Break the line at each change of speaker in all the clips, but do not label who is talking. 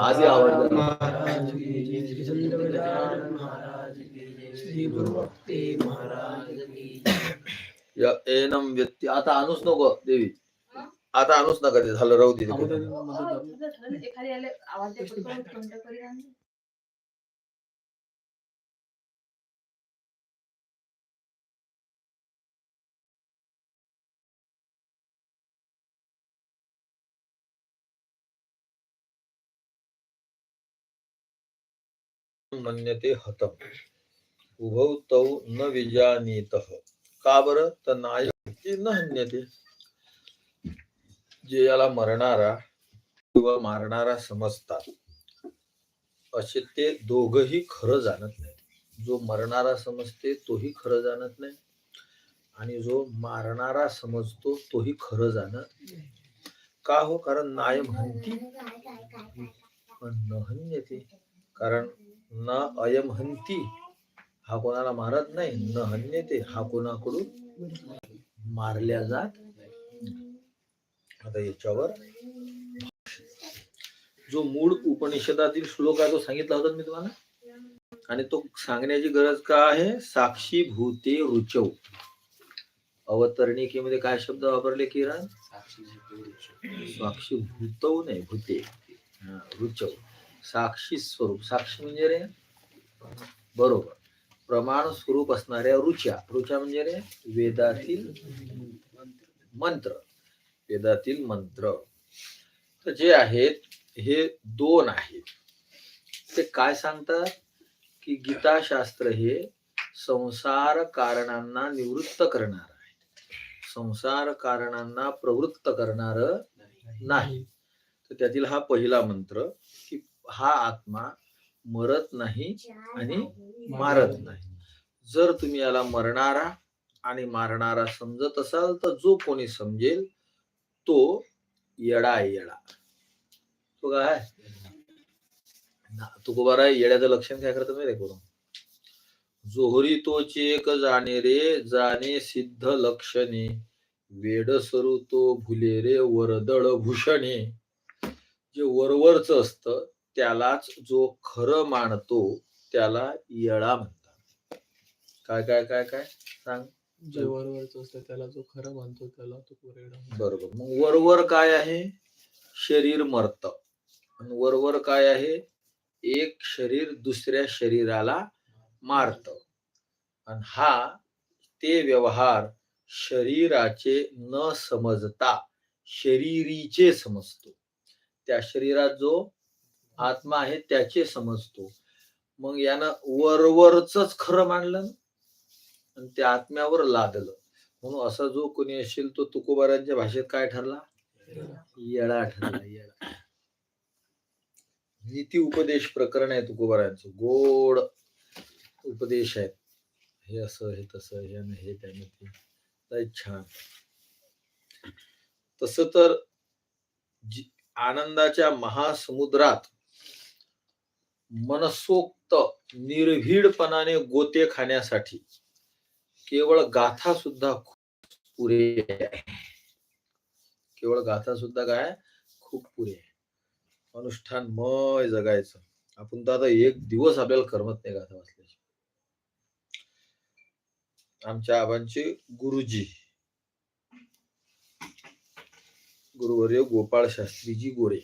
आधी आवडलं
महाराज की जय श्री संत गजानन महाराज की जय श्री गुरुभक्ती महाराज की जय.
या एनम व्यक्ती आता आणूच नको देवी आता आणूच नका ते झालं राहू दे मन्यते हतम। उभौ तौ न विजानीत। का बर? तर नायकी न हन्यते। जे याला मरणारा किंवा मारणारा समजतात असे ते दोघही खरं जाणत नाही जो मरणारा समजते तोही खरं जाणत नाही. आणि जो मारणारा समजतो तोही खरं जाणत नाही. का हो? कारण नाय म्हणती. पण न हन्यते. कारण न अयम हंती हा कोणाला मारत नाही न हन्यते हा कोणाकडून मारल्या जात. आता याच्यावर जो मूळ उपनिषदातील श्लोक आहे तो सांगितला होता मी तुम्हाला? आणि तो सांगण्याची गरज का आहे? साक्षी भूते रुचव अवतरणिकेमध्ये काय शब्द वापरले किरण? साक्षी भूतव नाही भूते. रुचव साक्षी स्वरूप. साक्षी म्हणजे रे? बरोबर. प्रमाण स्वरूप असणाऱ्या रुच्या रुच्या म्हणजे रे? वेदातील मंत्र. वेदातील मंत्र. तर जे आहेत हे दोन आहेत. ते काय सांगतात? की गीताशास्त्र हे संसार कारणांना निवृत्त करणार आहे संसार कारणांना प्रवृत्त करणार नाही. तर त्यातील हा पहिला मंत्र. हा आत्मा मरत नाही आणि मारत नाही. जर तुम्ही याला मरणारा आणि मारणारा समजत असाल तर जो कोणी समजेल तो येडा येडा. तो काय ना, तुकोबारा येड्याचं लक्षण काय करतं माहिती करून जोहरी तोचे एक जाणे रे जाणे सिद्ध लक्षणे. वेड सरू तो भुले रे वरदळ भूषणे. जे वरवरच असतं त्यालाच जो खरं मानतो त्याला येडा म्हणतात. काय काय काय काय? सांग.
जे वरवरच असतं त्याला जो खरं मानतो त्याला तो कोरेडा.
बरोबर. मग वरवर काय आहे? शरीर मरत. आणि वरवर काय आहे? एक शरीर दुसऱ्या शरीराला मारत. आणि हा ते व्यवहार शरीराचे न समजता शरीरीचे समजतो. त्या शरीरात जो आत्मा आहे त्याचे समजतो. मग यानं वरवरच खरं मानलं आणि त्या आत्म्यावर लादलं. म्हणून असा जो कोणी असेल तो तुकोबारांच्या भाषेत काय ठरला? येळा ठरला येळा नीती उपदेश प्रकरण आहे तुकोबारांचं. गोड उपदेश आहेत. हे असं हे तसं हे आणि हे त्याने ते. लय छान. तस तर आनंदाच्या महासमुद्रात मनसोक्त निर्भीडपणाने गोते खाण्यासाठी. केवळ गाथा सुद्धा खूप पुरे आहे. केवळ गाथा सुद्धा काय? खूप पुरे आहे. अनुष्ठानमय जगायचं. आपण तर आता एक दिवस आपल्याला करमत नाही गाथा वाचल्याची आमच्या आबांचे गुरुजी. गुरुवर्य गोपाळ शास्त्रीजी गोरे.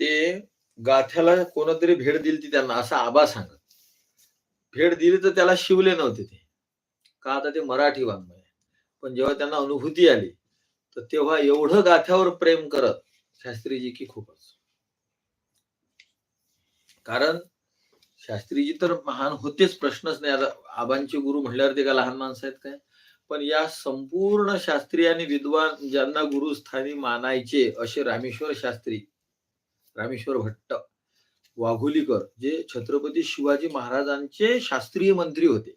ते गाथ्याला कोणतरी भेट दिली ती त्यांना असा आबा सांगत. भेट दिली तर त्याला शिवले नव्हते ते. का आता ते मराठी वाङ्मय आहे. पण जेव्हा त्यांना अनुभूती आली तर तेव्हा एवढं गाथ्यावर प्रेम करत शास्त्रीजी की खूपच. कारण शास्त्रीजी तर महान होतेच प्रश्नच नाही. आता आबांचे गुरु म्हणल्यावर ते का लहान माणसं आहेत काय? पण या संपूर्ण शास्त्री आणि विद्वान ज्यांना गुरुस्थानी मानायचे असे रामेश्वर शास्त्री रामेश्वर भट्ट वाघोलीकर जे छत्रपती शिवाजी महाराजांचे शास्त्रीय मंत्री होते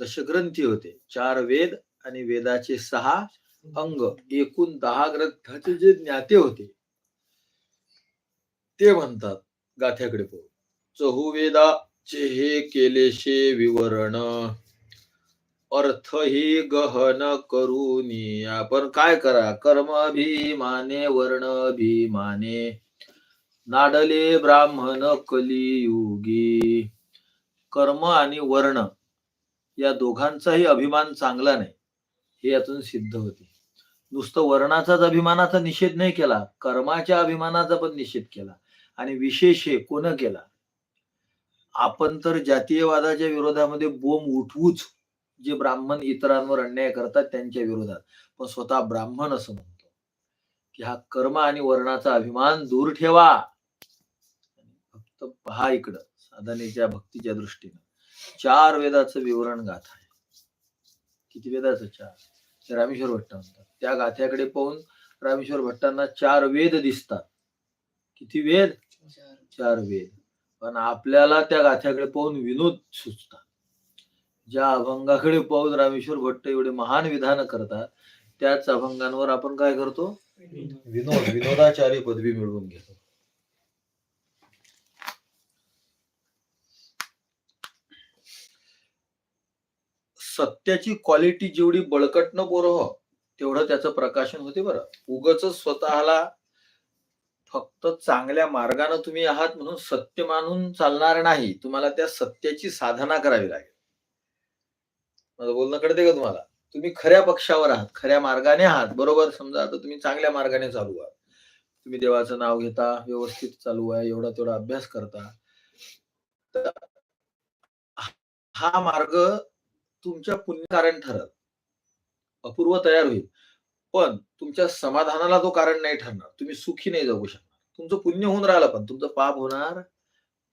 दशग्रंथी होते चार वेद आणि वेदाचे सहा अंग एकूण दहा ग्रंथाचे जे ज्ञाते होते ते म्हणतात गाथ्याकडे पाहू चहुवेदाचे हे केलेशे विवरण अर्थ ही गहन करून आपण काय करा? कर्म भीमाने वर्ण अभिमाने नाडले ब्राह्मण कलियुगी. कर्म आणि वर्ण या दोघांचाही अभिमान चांगला नाही. हे यातून सिद्ध होते. नुसतं वर्णाचाच अभिमानाचा निषेध नाही केला कर्माच्या अभिमानाचा पण निषेध केला आणि विशेष हे कोण केला? आपण तर जातीयवादाच्या विरोधामध्ये बोंब उठवूच जे ब्राह्मण इतरांवर अन्याय करतात त्यांच्या विरोधात. पण स्वतः ब्राह्मण असं म्हणतो. की हा कर्म आणि वर्णाचा अभिमान दूर ठेवा. तर पहा इकडं साधनेच्या भक्तीच्या दृष्टीनं. चार वेदाचं विवरण गाथा आहे. किती वेदाचं चार? ते रामेश्वर भट्ट म्हणतात. त्या गाथ्याकडे पाहून रामेश्वर भट्टांना चार वेद दिसतात. किती वेद? चार वेद. पण आपल्याला त्या गाथ्याकडे पाहून विनोद सुचतात. ज्या अभंगाकडे पाहून रामेश्वर भट्ट एवढे महान विधान करतात त्याच अभंगांवर आपण काय करतो? विनोद विनोदाचार्य पदवी मिळवून घेतो. सत्याची क्वालिटी जेवढी बळकट न पोरं तेवढं त्याचं प्रकाशन होते बरं. उगच स्वतःला फक्त चांगल्या मार्गाने तुम्ही आहात म्हणून सत्य मानून चालणार नाही. तुम्हाला त्या सत्याची साधना करावी लागेल. माझं बोलणं कळते का तुम्हाला? तुम्ही खऱ्या पक्षावर आहात खऱ्या मार्गाने आहात. बरोबर समजा आता तुम्ही चांगल्या मार्गाने चालू आहात. तुम्ही देवाचं नाव घेता व्यवस्थित चालू आहे एवढा तेवढा अभ्यास करता. तर हा मार्ग तुमच्या पुण्यकारण ठरल. अपूर्व तयार होईल. पण तुमच्या समाधानाला तो कारण नाही ठरणार. तुम्ही सुखी नाही जगू शकणार. तुमचं पुण्य होऊन राहिलं पण तुमचं पाप होणार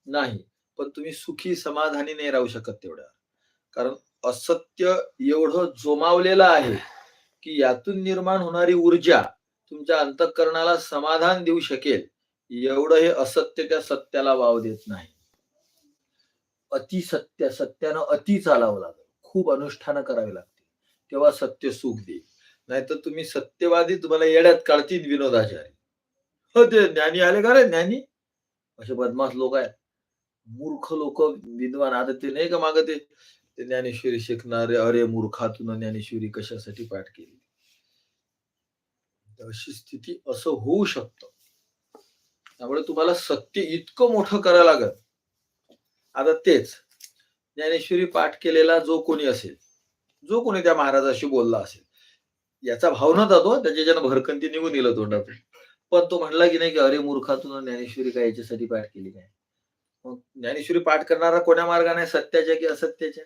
नाही. पण तुम्ही सुखी समाधानी नाही राहू शकत तेवढ्या. कारण असत्य एवढं जोमावलेलं आहे की यातून निर्माण होणारी ऊर्जा तुमच्या अंतःकरणाला समाधान देऊ शकेल. एवढं हे असत्य त्या सत्याला वाव देत नाही. अतिसत्य सत्यानं अति चालावं लागत खूप अनुष्ठानं करावी लागते तेव्हा सत्य सुख देईल. नाहीतर तुम्ही सत्यवादी तुम्हाला येड्यात काढतील विनोदाचारी. हो ते ज्ञानी आले का रे ज्ञानी? असे बदमाश लोक आहेत. मूर्ख लोक विद्वान. आता ते नाही का माग ते? ज्ञानेश्वरी शिकणारे. अरे मूर्खातून ज्ञानेश्वरी कशासाठी पाठ केली? अशी स्थिती असं होऊ शकतं. त्यामुळे तुम्हाला सत्य इतकं मोठं करावं लागत आता तेच. ज्ञानेश्वरी पाठ केलेला जो कोणी असेल जो कोणी त्या महाराजाशी बोलला असेल याचा भाव नव्हता तो त्याच्या ज्यानं भरकंती निघून गेलं तोंडातून. पण तो म्हणला की नाही की अरे मूर्खातून ज्ञानेश्वरी काय याच्यासाठी पाठ केली काय? मग ज्ञानेश्वरी पाठ करणारा कोण्या मार्गाने? सत्याच्या की असत्याच्या?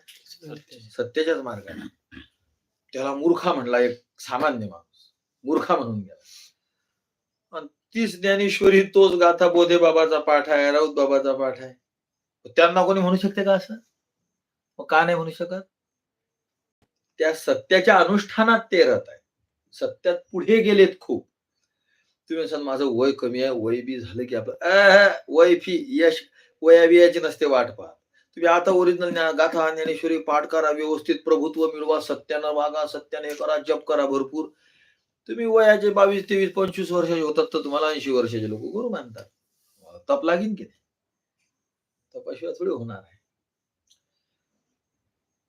सत्याच्याच मार्गाने. त्याला मूर्खा म्हणला एक सामान्य माणूस. मूर्खा म्हणून गेला. तीच ज्ञानेश्वरी तोच गाथा बोधे बाबाचा पाठ आहे राऊत बाबाचा पाठ आहे. त्यांना कोणी म्हणू शकते का असं? मग का नाही म्हणू शकत? त्या सत्याच्या अनुष्ठानात ते रत आहे. सत्यात पुढे गेलेत खूप. तुम्ही म्हणसाल माझं वय कमी आहे वय बी झालं की आपलं वय फी यश वयावियाची नसते वाट पहा तुम्ही आता ओरिजिनल गाथा ज्ञानेश्वरी पाठ करा व्यवस्थित प्रभुत्व मिळवा सत्यानं वागा सत्याने करा जप करा भरपूर. तुम्ही वयाचे बावीस तेवीस पंचवीस वर्षाचे होतात तर तुम्हाला ऐंशी वर्षाचे लोक गुरु मानतात. तप लागीन की नाही? तपाशिवाय थोडी होणार आहे.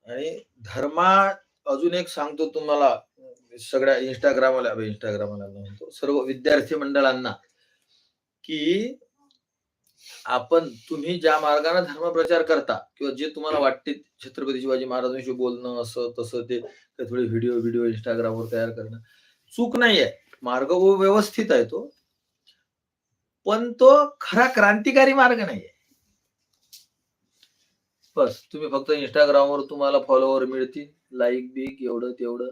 आणि धर्मा अजून एक सांगतो तुम्हाला सगळ्या इंस्टाग्रामला इंस्टाग्रामला म्हणतो सर्व विद्यार्थी मंडळांना की आपण तुम्ही ज्या मार्गाने धर्मप्रचार करता किंवा जे तुम्हाला वाटते छत्रपती शिवाजी महाराजांशी बोलणं असं तसं ते थोडे व्हिडिओ व्हिडिओ इंस्टाग्रामवर तयार करणं चूक नाहीये. मार्ग व्यवस्थित आहे तो. पण तो खरा क्रांतिकारी मार्ग नाहीये. बस तुम्ही फक्त इंस्टाग्रामवर तुम्हाला फॉलोअर मिळतील. लाईक बिक एवढं तेवढं.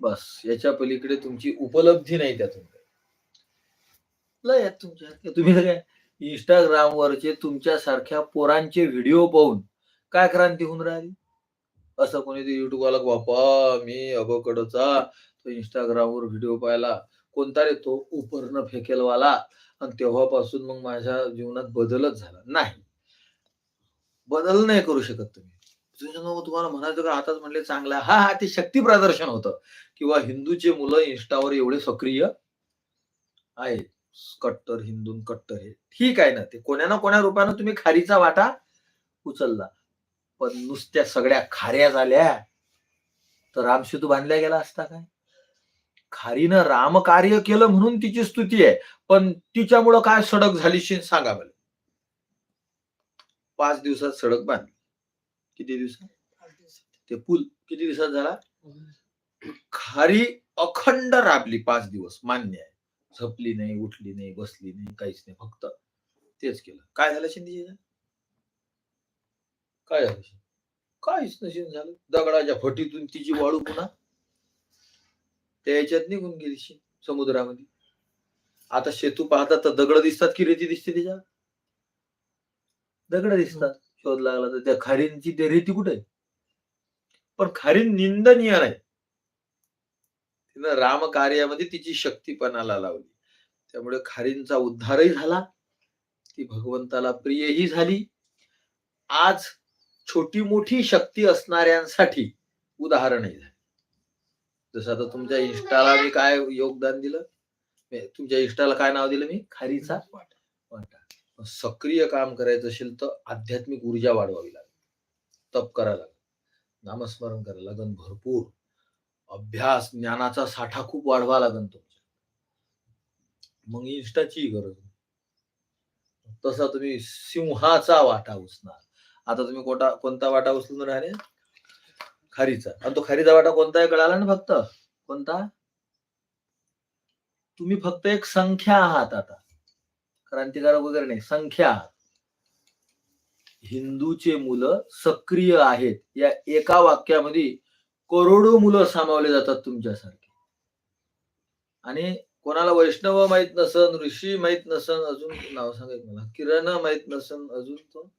बस याच्या पलीकडे तुमची उपलब्धी नाही त्यातून लय तुमच्या. तुम्ही काय इंस्टाग्रामवरचे तुमच्यासारख्या पोरांचे व्हिडिओ पाहून काय क्रांती होऊन राहिली? असं कोणीतरी युट्यूबवाला बापा मी अबकडचा तो इंस्टाग्रामवर व्हिडिओ पाहिला. कोणता रे तो? उपर्ण फेकेलवाला. आणि तेव्हापासून मग माझ्या जीवनात बदलच झाला. नाही. बदल नाही करू शकत तुम्ही. तुम्हाला म्हणायचं का आताच म्हणले चांगलं हा हा ते शक्ती प्रदर्शन होतं. किंवा हिंदूचे मुलं इंस्टावर एवढे सक्रिय आहेत. कट्टर हिंदून कट्टर हे. ठीक आहे ना ते कोण्या ना कोण्या रूपानं तुम्ही खारीचा वाटा उचलला. पण नुसत्या सगळ्या खाऱ्या झाल्या. तर रामसेतू बांधल्या गेला असता काय? खारीनं रामकार्य केलं म्हणून तिची स्तुती आहे. पण तिच्यामुळं काय सडक झाली सांगा मला पाच दिवसात सडक बांधली. किती दिवसात? ते पूल किती दिवसात झाला? खारी अखंड राबली पाच दिवस. मान्य आहे. झपली नाही उठली नाही बसली नाही काहीच नाही. फक्त तेच केलं. काय झालं शिंदे काय झालं? काहीच नशीन झालं. दगडाच्या फटीतून तिची वाळू पुन्हा. त्या याच्यात निघून गेली समुद्रामध्ये. आता शेतू पाहतात तर दगड दिसतात की रेती दिसते त्याच्या दगड दिसतात. शोध लागला तर त्या खारींची ते रेती कुठे? पण खारीन निंदनीय नाही तिनं राम कार्यामध्ये तिची शक्तीपणाला लावली. त्यामुळे खारींचा उद्धारही झाला. ती भगवंताला प्रियही झाली. आज छोटी मोठी शक्ती असणाऱ्यांसाठी उदाहरणही झाले. जसं आता तुमच्या इन्स्टाला मी काय योगदान दिलं? तुमच्या इन्स्टाला काय नाव दिलं मी? खारीचा? वाटा. सक्रिय काम करायचं असेल तर आध्यात्मिक ऊर्जा वाढवावी लागेल. तप करायला लागेल. नामस्मरण करायला लागेल. भरपूर. अभ्यास ज्ञानाचा साठा खूप वाढवा लागेल तुमचा मग इष्टाची गरज तसा तुम्ही सिंहाचा वाटा उचणार. आता तुम्ही कोटा कोणता वाटा उचलून राहिले? खारीचा. आणि तो खारीचा वाटा कोणता आहे कळाला ना फक्त? कोणता? तुम्ही फक्त एक संख्या आहात आता. क्रांतिकारक वगैरे नाही संख्या. हिंदूचे मुलं सक्रिय आहेत. या एका वाक्यामध्ये करोडो मुलं सामावले जातात तुमच्यासारखे. आणि कोणाला वैष्णव माहीत नसन ऋषी माहीत नसन अजून नाव सांगायचं मला. किरण माहीत नसन अजून तो.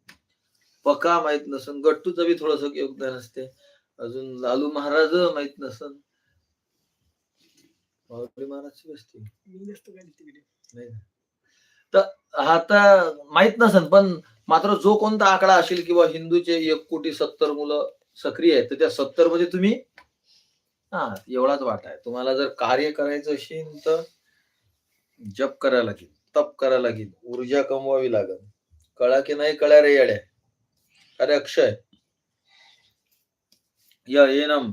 पका माहीत नसन गट्टूचं बी थोडस योगदान असते. अजून लालू महाराज माहीत नसन. महाराजची असते नाही. तर आता माहीत नसेल पण मात्र जो कोणता आकडा असेल किंवा हिंदूचे एक कोटी सत्तर मुलं सक्रिय आहेत तर त्या सत्तरमध्ये तुम्ही हा एवढाच वाटा आहे. तुम्हाला जर कार्य करायचं असेल तर जप करायला लागेल तप करायला लागेल ऊर्जा कमवावी लागेल. कळा की नाही कळ्या रे येड्या? अरे अक्षय. य एनम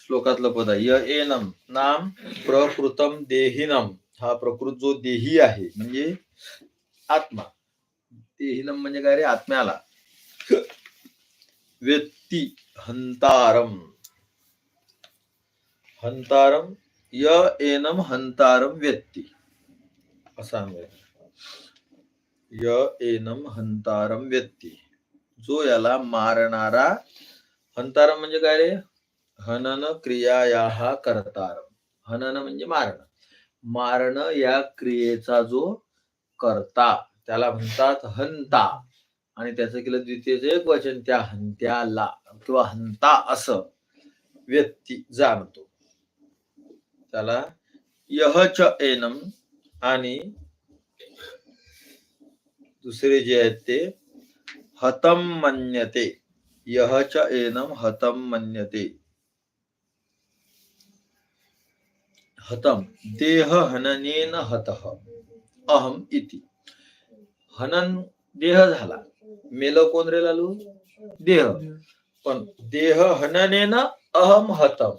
श्लोकातलं पद आहे. य एनम नाम प्रकृतम देहिनम. हा प्रकृत जो देही आहे म्हणजे आत्मा. देहिनम म्हणजे काय रे? आत्म्याला. व्यक्ती हंतारम. हंतारम य एनम हंतारम व्यक्ती. असा य एनम हंतारम व्यक्ती. जो याला मारणारा हंतारम म्हणजे काय रे? हनन क्रिया या हा करतारम. हनन म्हणजे मारणं. मारणं या क्रियेचा जो करता त्याला म्हणतात हंता. आणि त्याचं केलं द्वितीयचं एक वचन त्या हंत्याला किंवा हंता असं व्यक्ती जाणतो. त्याला यहच एनम आणि दुसरे जे आहेत ते हतम मन्यते. यहच एनम हतम मन्यते. हतम देह हननेन हतः। अहम इति। हनन देह झाला। मेल कोण रे लालू? देह। पण देह हननेन अहम हतम।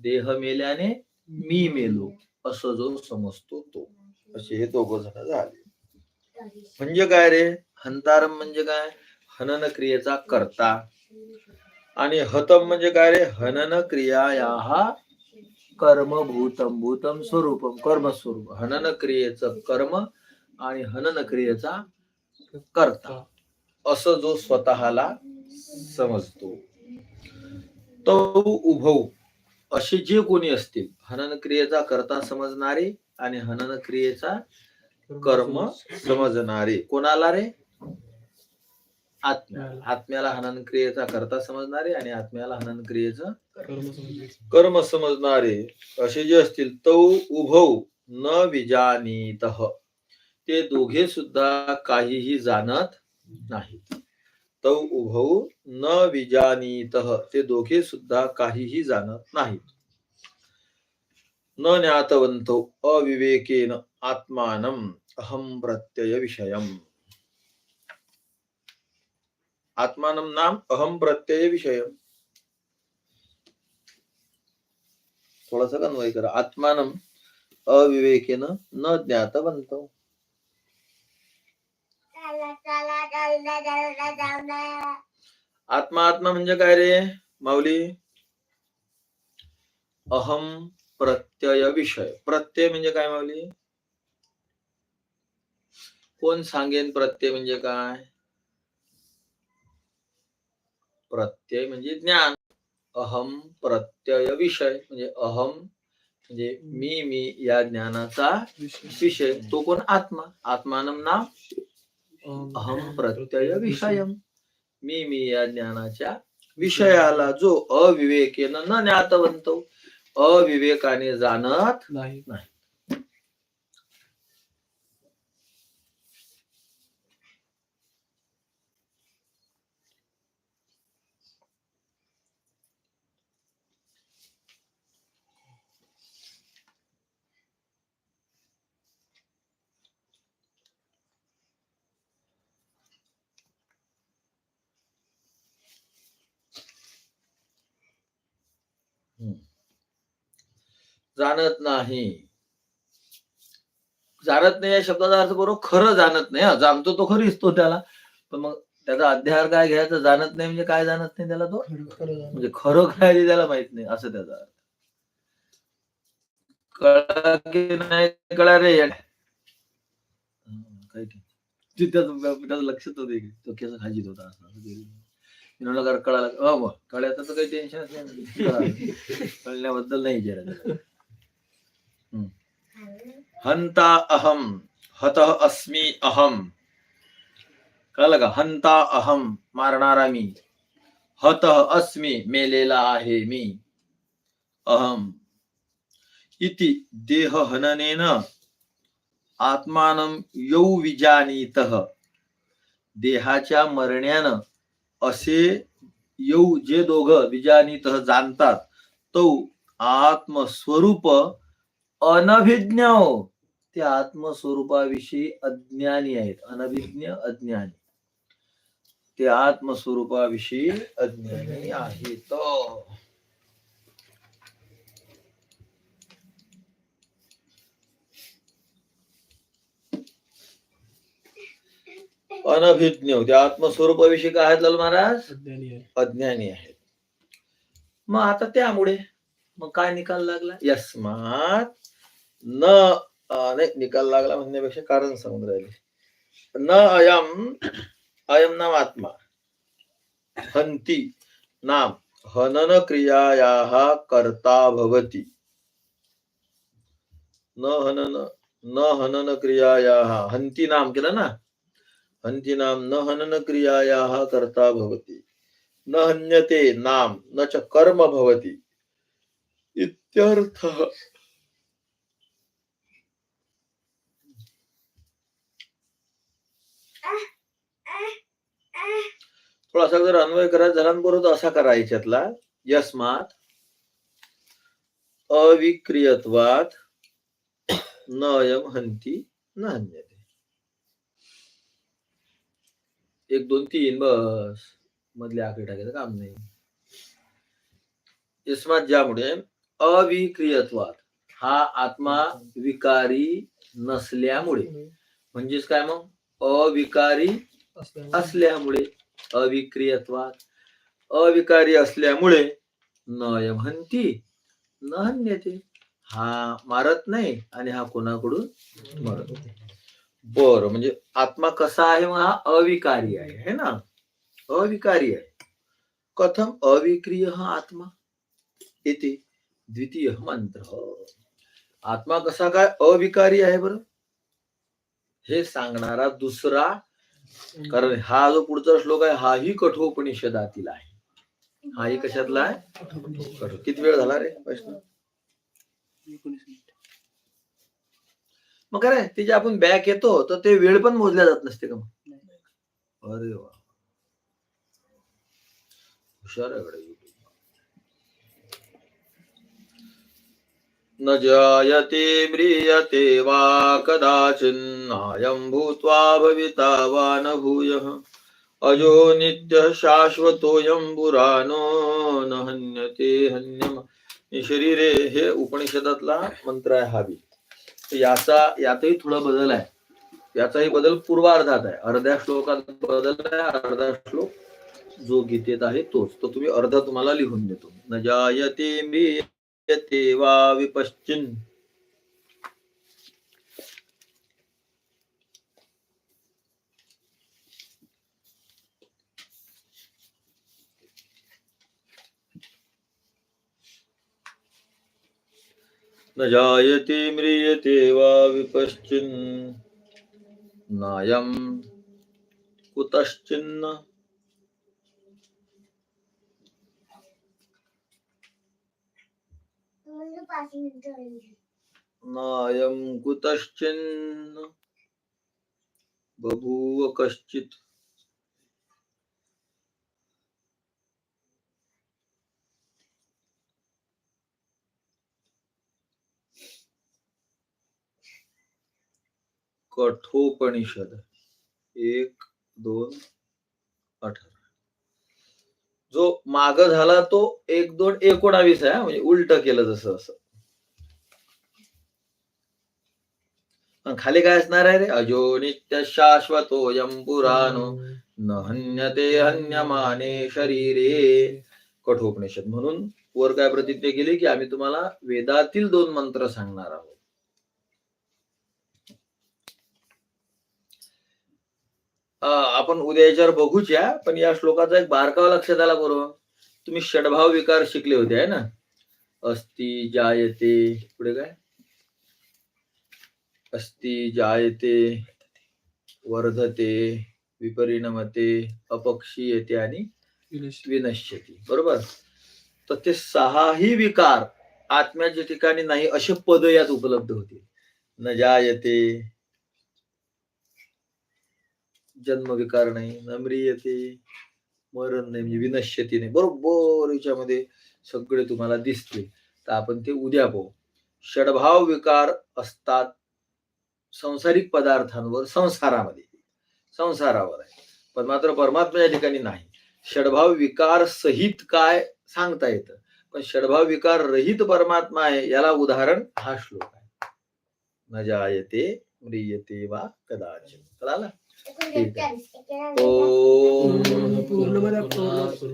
देह मेल्याने मी मेलो असं जो समजतो तो। असे हे दोघ जण झाले। म्हणजे काय रे? हंतारम म्हणजे काय? हनन क्रियेचा करता। आणि हतम म्हणजे काय रे? हनन क्रिया या कर्म भूतम भूतम स्वरूपम. कर्म स्वरूप हनन क्रियेचं कर्म आणि हनन क्रियेचा करता. असं जो स्वतःला समजतो. तो उभव असे जे कोणी असतील हनन क्रियेचा करता समजणारे आणि हनन क्रियेचा कर्म समजणारे. कोणाला रे? आत्म्याला आत्म्याला हनन क्रियेचा करता समजणारे आणि आत्म्याला हनन क्रियेचं कर्म समजणारे असे जे असतील तो उभव न विजानीत. ते दोघे सुद्धा काहीही जाणत नाहीत. तौ उभव न विजानीत. ते दोघे सुद्धा काहीही जाणत नाहीत. न ज्ञातवंतो अविवेकेन आत्मानम अहम प्रत्यय विषयम आत्मानं नाम अहम प्रत्यय विषय थोडासा कन्वय करा. आत्मानम अविवेकेन न ज्ञातवंत आत्मा आत्मा म्हणजे काय रे माऊली? अहम प्रत्यय विषय. प्रत्यय म्हणजे काय माऊली? कोण सांगेन प्रत्यय म्हणजे काय? प्रत्यय म्हणजे ज्ञान. अहम प्रत्यय विषय. म्हणजे अहम म्हणजे मी मी या ज्ञानाचा विषय. तो कोण? आत्मा. आत्मानं नाम अहम प्रत्यय विषयम. मी मी या ज्ञानाच्या विषयाला जो अविवेकेनं न ज्ञातवंत अविवेकाने जाणत
नाही.
जाणत नाही जाणत नाही या शब्दाचा अर्थ बरोबर खरं जाणत नाही हा जाणतो तो खरीच तो त्याला पण मग त्याचा अध्याय काय घ्यायचा जाणत नाही म्हणजे काय जाणत नाही त्याला तो
खरं खरं.
म्हणजे खरं काय ते त्याला माहीत नाही असं त्याचा अर्थ कळा की नाही कळा रे. हं, काही त्याचं लक्षच होते तो केस खाजीत होता असं असं ते. मी म्हणलं "अरे कळाला का?" "हो, मग कळ्याचं तर काही टेन्शनच नाही. कळण्याबद्दल नाही विचारायचं हं. हंता अहम हत अस्मी अहम कळलं का? हंता अहम मारणारा मी। हत अस्मी मेलेला आहे मी। अहम इति देह हननेन आत्मानं यौ विजानीत। देहाच्या मरण्यानं असे यौ जे दोघ विजानीत जाणतात तो आत्मस्वरूप अनभिज्ञ ते आत्मस्वरूपाविषयी अज्ञानी आहेत. अनभिज्ञ अज्ञानी. ते आत्मस्वरूपाविषयी अज्ञानी आहेत. अनभिज्ञ ते आत्मस्वरूपाविषयी काय आहेत लालू महाराज?
अज्ञानी
आहेत. मग आता त्यामुळे मग काय निकाल लागला? यस्मात न नाही निकाल लागला म्हणण्यापेक्षा कारण सांगून राहिले. न अयम अयम नाम आत्मा. हंती नाम. हनन क्रियाया कर्ता भवती. न हनन न हनन क्रियाया. हंती नाम केलं ना? हंती नाम न हनन क्रियाया कर्ता भवती. न हन्यते नाम न च कर्म भवति. इत्यर्थः थोडासा जर अन्वय करायचा झाला बरोबर असा करा याच्यातला. यस्मात अविक्रियत्वात न अयम हंती न हन्यते. एक दोन तीन बस. मधले आकडे टाकायचं काम नाही. यस्मात ज्यामुळे अविक्रियत्वात हा आत्मा विकारी नसल्यामुळे. म्हणजेच काय मग? अविकारी
असल्यामुळे.
अविक्रियत्वात. अविकारी असल्यामुळे न म्हणती न हन्यते हा मारत नाही आणि हा कोणाकडून मरत नाही. बरं म्हणजे आत्मा कसा आहे मग? हा अविकारी आहे है ना? अविकारी आहे. कथम अविक्रिय हा आत्मा. येते द्वितीय मंत्र. आत्मा कसा काय अविकारी आहे बरं? हे सांगणारा दुसरा कारण हा जो पुढचा श्लोक आहे हाही कठोपनिषदातील आहे. हाही कशातला आहे? कठोर किती वेळ झाला रे वैष्णव मग काय ते जे आपण बॅक येतो तर ते वेळ पण मोजल्या जात नसते का मग? अरे वा. हुशार न जायते म्रियते वा कदाचिन्नायं भूत्वा भविता वा न भूयः। अजो नित्यः शाश्वतोऽयं पुराणो न हन्यते हन्यम। शरीरे हे उपनिषदातला मंत्र आहे हा बी। याचा यातही थोडा बदल आहे। याचाही बदल पूर्वार्धात आहे। अर्ध्या श्लोकात बदल आहे अर्धा श्लोक जो गीतेत आहे तोच। तो तुम्ही अर्धा तुम्हाला लिहून देतो। न जायते वा विपश्चिन। न जायते म्रियते वा विपश्चिन्। नायं कुतश्चिन्न। नायं कुतश्चिन्न बभूव कश्चित्। कठोपनिषद एक दोन अठरा। जो माग झाला तो एक दोन एकोणावीस आहे म्हणजे उलट केलं जसं असं. खाली काय असणार आहे रे? अजो नित्य शाश्वतोयम पुराणो न हन्यते हन्यमाने शरीरे. कठोपनिषद म्हणून वर काय प्रतिज्ञा केली की आम्ही तुम्हाला वेदातील दोन मंत्र सांगणार आहोत. आपण उद्या याच्यावर बघूच या पण या श्लोकाचा एक बारकावा लक्षात आला बरोबर तुम्ही षडभाव विकार शिकले होते आहे ना? अस्ति जायते. पुढे काय? अस्ति जायते वर्धते विपरिणमते अपक्षीयते आणि विनश्यती. बरोबर? तर ते सहाही विकार आत्म्याच्या ठिकाणी नाही असे पद यात उपलब्ध होतील. न जायते जन्म विकार नाही नम्रियते मरण नाही म्हणजे विनश्यती नाही. बरोबर याच्यामध्ये सगळे तुम्हाला दिसतील. तर आपण ते उद्या पाहू. षडभाव विकार असतात संसारिक पदार्थांवर संसारामध्ये. संसारावर आहे. पण मात्र परमात्म्याच्या ठिकाणी नाही. षडभाव विकार सहित काय सांगता येतं? पण षडभाव विकार रहित परमात्मा आहे याला उदाहरण हा श्लोक आहे. न जायते म्रियते वा कदाचित. कळाला? ठीक आहे. ओम
पूर्णमदः पूर्णस्य